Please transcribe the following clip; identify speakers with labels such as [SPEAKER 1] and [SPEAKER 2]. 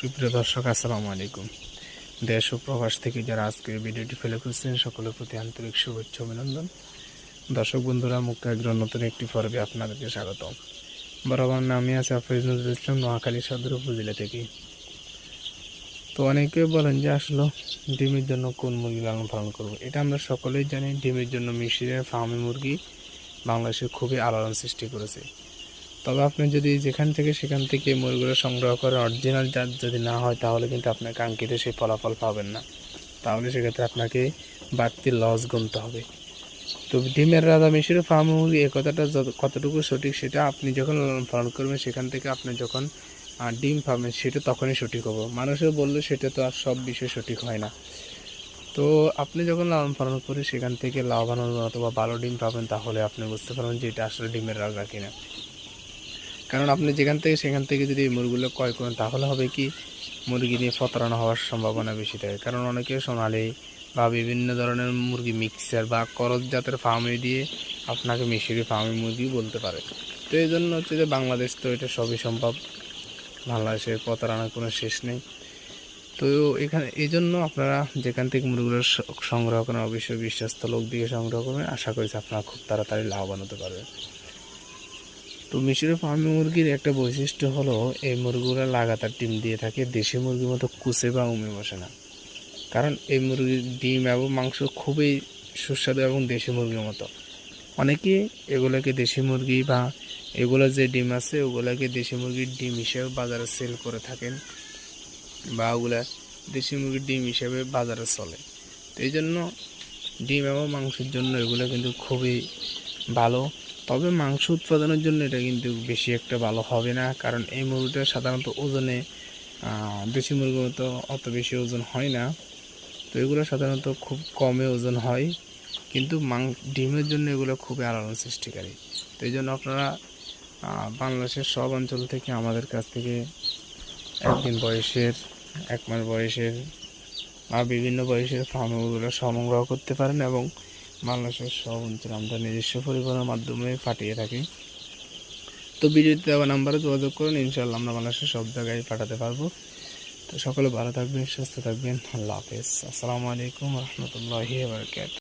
[SPEAKER 1] সুপ্রিয় দর্শক, আসসালামু আলাইকুম। দেশ ও প্রবাস থেকে যারা আজকের ভিডিওটি ফেলে করছেন সকলের প্রতি আন্তরিক শুভেচ্ছা অভিনন্দন। দর্শক বন্ধুরা, মুক্ত একজন নতুন একটি পর্বে আপনাদেরকে স্বাগত বরাবর নামে আছে আফরিজ নজরুল ইসলাম, নোয়াখালী সদর উপজেলা থেকে। তো অনেকে বলেন যে আসলে ডিমের জন্য কোন মুরগি লালন পালন করব? এটা আমরা সকলেই জানি, ডিমের জন্য মিশরের ফার্মি মুরগি বাংলাদেশে খুবই আলোড়ন সৃষ্টি করেছে। তবে আপনি যদি যেখান থেকে সেখান থেকে মুরগিগুলো সংগ্রহ করে অরিজিনাল জাত যদি না হয়, তাহলে কিন্তু আপনার কাঙ্ক্ষিত সেই ফলাফল পাবেন না। তাহলে সেক্ষেত্রে আপনাকে বাড়তি লস গুনতে হবে। তো ডিমের রাজা মিশরের ফার্ম মুরগি এ কথাটা যত- কতটুকু সঠিক সেটা আপনি যখন লালন পালন করবেন, সেখান থেকে আপনি যখন ডিম পাবেন, সেটা তখনই সঠিক হবে। মানুষও বললে সেটা তো আর সব বিষয় সঠিক হয় না। তো আপনি যখন লালন পালন করে সেখান থেকে লাভবান অথবা ভালো ডিম পাবেন, তাহলে আপনি বুঝতে পারবেন যে এটা আসলে ডিমের রাজা কিনা। কারণ আপনি যেখান থেকে সেখান থেকে যদি মুরগিগুলো ক্রয় করেন, তাহলে হবে কি মুরগি নিয়ে প্রতারণা হওয়ার সম্ভাবনা বেশি থাকে। কারণ অনেকে সোনালি বা বিভিন্ন ধরনের মুরগি মিক্সার বা করজ জাতের ফার্মে দিয়ে আপনাকে মিশরি ফার্মে মুরগি বলতে পারে। তো এই জন্য হচ্ছে যে বাংলাদেশ তো এটা সবই সম্ভব। বাংলাদেশের প্রতারণার কোনো শেষ নেই। তো এখানে, এই জন্য আপনারা যেখান থেকে মুরগিগুলো সংগ্রহ করেন, অবশ্যই বিশ্বস্ত লোক দিয়ে সংগ্রহ করবেন। আশা করি যে আপনারা খুব তাড়াতাড়ি লাভবান হতে পারবেন। তো মিশরের ফার্মি মুরগির একটা বৈশিষ্ট্য হলো, এই মুরগিগুলো লাগাতার ডিম দিয়ে থাকে, দেশি মুরগির মতো কুচে বা উমে বসে না। কারণ এই মুরগির ডিম এবং মাংস খুবই সুস্বাদু এবং দেশি মুরগির মতো। অনেকে এগুলোকে দেশি মুরগি বা এগুলো যে ডিম আছে, ওগুলোকে দেশি মুরগির ডিম হিসেবে বাজারে সেল করে থাকেন বা ওগুলা দেশি মুরগির ডিম হিসেবে বাজারে চলে। তো এই জন্য ডিম এবং মাংসের জন্য এগুলো কিন্তু খুবই ভালো। তবে মাংস উৎপাদনের জন্য এটা কিন্তু বেশি একটা ভালো হবে না, কারণ এই মুরগিটা সাধারণত ওজনে দেশি মুরগির মতো অত বেশি ওজন হয় না। তো এগুলো সাধারণত খুব কমে ওজন হয়, কিন্তু মাং, ডিমের জন্য এগুলো খুবই আলোড়ন সৃষ্টিকারী। তো এই জন্য আপনারা বাংলাদেশের সব অঞ্চল থেকে আমাদের কাছ থেকে একদিন বয়সের, এক মাস বয়সের বা বিভিন্ন বয়সের ফার্মগুলো সংগ্রহ করতে পারেন এবং বাংলাদেশের সব অঞ্চলে আমরা নিজস্ব পরিবহনের মাধ্যমে পাঠিয়ে থাকি। তো ভিডিওতে দেওয়া নাম্বারে যোগাযোগ করুন ইনশাল্লাহ আমরা বাংলাদেশের সব জায়গায় পাঠাতে পারব। তো সকলে ভালো থাকবেন, সুস্থ থাকবেন। আল্লাহ হাফেজ। আসসালামু আলাইকুম রহমতুল্লাহি